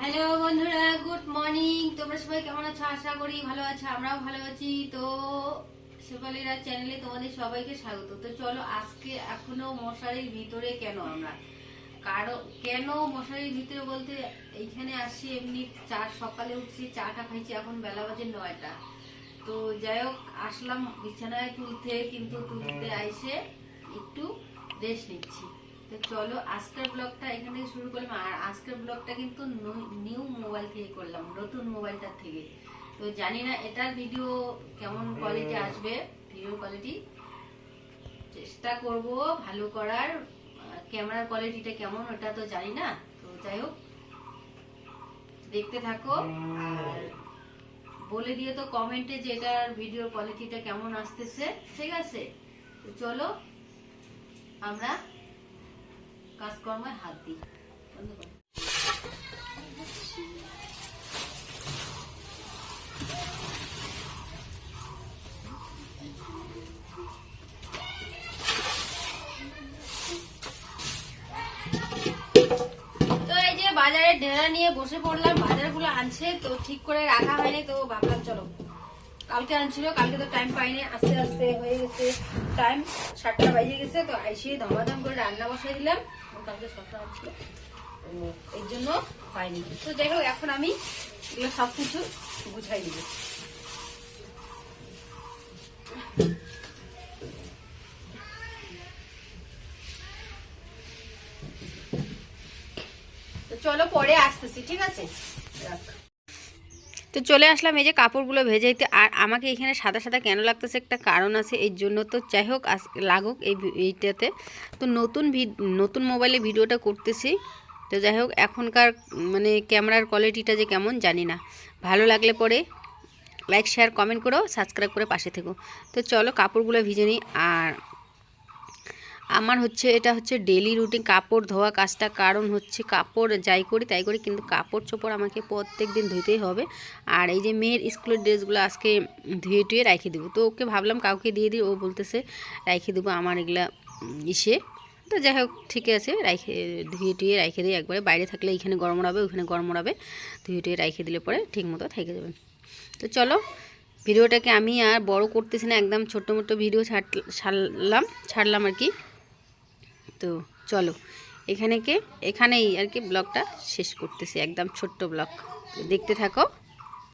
Hello বন্ধুরা good morning তোমরা সবাই কেমন আছো? আশা করি ভালো আছো আমরাও ভালো আছি। তো শেফালিরা চ্যানেলে তোমাদের সবাইকে স্বাগত। তো চলো আজকে এখনও মশারির ভিতরে কেন আমরা? কারণ কেন মশারির ভিতরে বলতে এইখানে আসি এমনি চা সকালে উঠছি চাটা খাইছি এখন বেলা বাজে নয়টা। তো যাই হোক আসলাম বিছানায় তুলতে কিন্তু তুলতে আইসে একটু রেস্ট নিচ্ছি। তো চলো আজকের ব্লগটা এখান থেকে শুরু করলাম। আর আজকের ব্লগটা কিন্তু নিউ মোবাইল থেকে করলাম নতুন মোবাইলটার থেকে। তো জানি না এটার ভিডিও কেমন কোয়ালিটি আসবে? ভিডিও কোয়ালিটি চেষ্টা করব ভালো করার। ক্যামেরার কোয়ালিটিটা কেমন ওটা তো জানি না। তো যাই হোক দেখতে থাকো। আর বলে দিয়ে তো কমেন্টে যে এটার ভিডিও কোয়ালিটিটা কেমন আসতেছে। ঠিক আছে? তো চলো আমরা কাজকর্মে হাত দিই। বাজারে ঢেরা নিয়ে বসে পড়লাম, বাজারগুলো আনছে, তো ঠিক করে রাখা হয়নি, তো ভাবলাম চলো। কালকে আনছিল, কালকে তো টাইম পাইনি, আস্তে আস্তে হয়ে গেছে টাইম সাতটা বাজে গেছে, তো আইসি ধমাধম করে রান্না বসাই দিলাম কালকে সপ্তাহ আনছিল এর জন্য পাইনি তো যাই হোক, এখন আমি এগুলো সব কিছু বুঝাই দিব চলো পরে আসতেছি, ঠিক আছে? রাখ। তো চলে আসলাম এই যে কাপড়গুলো ভেজে দিতে আর আমাকে এখানে সাদা সাদা কেন লাগতেছে একটা কারণ আছে, এর জন্য তো যাই হোক লাগুক এই এইটাতে। তো নতুন নতুন মোবাইলে ভিডিওটা করতেছি। তো যাই হোক, এখনকার মানে ক্যামেরার কোয়ালিটিটা যে কেমন জানি না। ভালো লাগলে পরে লাইক, শেয়ার, কমেন্ট করো, সাবস্ক্রাইব করে পাশে থেকো। তো চলো কাপড়গুলো ভিজে নিই। আর আমার হচ্ছে, এটা হচ্ছে ডেলি রুটিন কাপড় ধোয়া কাজটা কারণ হচ্ছে কাপড় যাই করি তাই করি, কিন্তু কাপড় চোপড় আমাকে প্রত্যেক দিন ধুতেই হবে। আর এই যে মেয়ের স্কুলের ড্রেসগুলো আজকে ধুয়ে টুয়ে রেখে দেবো। তো ওকে ভাবলাম কাউকে দিয়ে দিই, ও বলতেছে রেখে দেবো আমার এগুলা ইসে। তো যাই হোক, ঠিক আছে রাইখে ধুয়ে টুয়ে রেখে দিই। একবারে বাইরে থাকলে এখানে গরম হবে ওখানে গরম হবে ধুয়ে টুয়ে রেখে দিলে পরে ঠিক মতো থেকে যাবে। তো চলো, ভিডিওটাকে আমি আর বড় করতেছি না, একদম ছোট্ট মোটো ভিডিও ছাড়, ছাড়লাম ছাড়লাম আর কি। তো চলো, এখানে কে, এখানেই আর কি ব্লগটা শেষ করতেছি, একদম ছোট্ট ব্লগ। দেখতে থাকো।